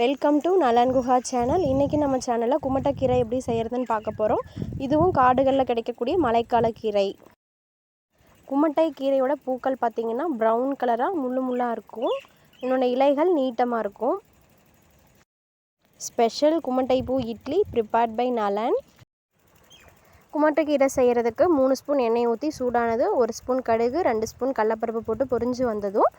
Welcome to நலன் Guha channel. இன்றைக்கி நம்ம சேனலில் குமட்டக்கீரை எப்படி செய்கிறதுன்னு பார்க்க போகிறோம் இதுவும் காடுகளில் கிடைக்கக்கூடிய மழைக்கால கீரை. குமட்டை கீரையோட பூக்கள் பார்த்திங்கன்னா ப்ரௌன் கலராக முள்ளு முள்ளாக இருக்கும். இன்னொன்று இலைகள் நீட்டமாக இருக்கும். ஸ்பெஷல் குமட்டை பூ இட்லி ப்ரிப்பேர்ட் பை நலன். குமட்டைக்கீரை செய்கிறதுக்கு மூணு ஸ்பூன் எண்ணெய் ஊற்றி சூடானது ஒரு ஸ்பூன் கடுகு ரெண்டு ஸ்பூன் கடலப்பருப்பு போட்டு பொரிஞ்சு வந்ததும்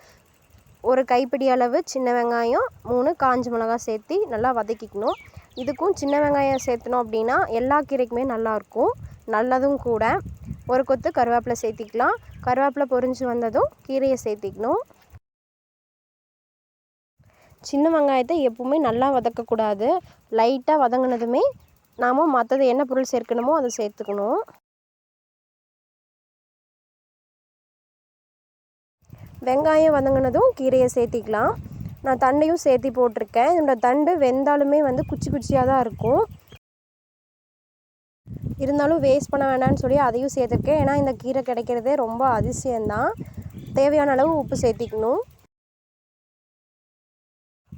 ஒரு கைப்பிடி அளவு சின்ன வெங்காயம் மூணு காஞ்ச மிளகா சேர்த்து நல்லா வதக்கிக்கணும். இதுக்கும் சின்ன வெங்காயம் சேர்த்தணும் அப்படின்னா எல்லா கீரைக்குமே நல்லாயிருக்கும் நல்லதும் கூட. ஒரு கொத்து கருவேப்பிலை சேர்த்திக்கலாம். கருவேப்பிலை பொரிஞ்சு வந்ததும் கீரையை சேர்த்திக்கணும். சின்ன வெங்காயத்தை எப்பவுமே நல்லா வதக்கக்கூடாது. லைட்டாக வதங்கினதுமே நாம் மற்றது என்ன பொருள் சேர்க்கணுமோ அதை சேர்த்துக்கணும். வெங்காயம் வதங்கினதும் கீரையை சேர்த்திக்கலாம். நான் தண்டையும் சேர்த்தி போட்டிருக்கேன். இந்த தண்டு வெந்தாலுமே வந்து குச்சி குச்சியாக தான் இருக்கும். இருந்தாலும் வேஸ்ட் பண்ண வேண்டாம்னு சொல்லி அதையும் சேர்த்துருக்கேன். ஏன்னா இந்த கீரை கிடைக்கிறதே ரொம்ப அதிசயம்தான். தேவையான அளவு உப்பு சேர்த்திக்கணும்.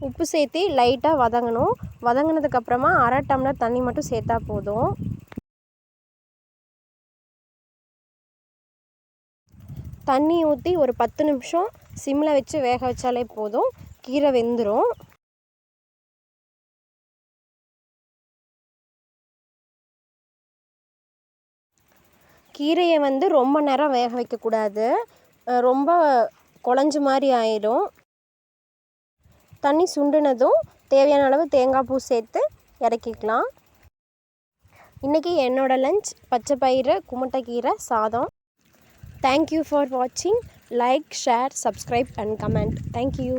உப்பு சேர்த்தி லைட்டாக வதங்கணும். வதங்கினதுக்கப்புறமா அரை டம்ளர் தண்ணி மட்டும் சேர்த்தா போதும். தண்ணி ஊற்றி ஒரு பத்து நிமிஷம் சிம்மில் வச்சு வேக வச்சாலே போதும். கீரை வெந்துடும் கீரையை வந்து ரொம்ப நேரம் வேக வைக்கக்கூடாது ரொம்ப குழஞ்சு மாதிரி ஆயிடும். தண்ணி சுண்டுனதும் தேவையான அளவு தேங்காய் பூ சேர்த்து இறக்கிக்கலாம். இன்றைக்கி என்னோடய லஞ்ச் பச்சை பயிறு குமுட்டைக்கீரை சாதம். தேங்க்யூ ஃபார் வாட்சிங் like share subscribe and comment thank you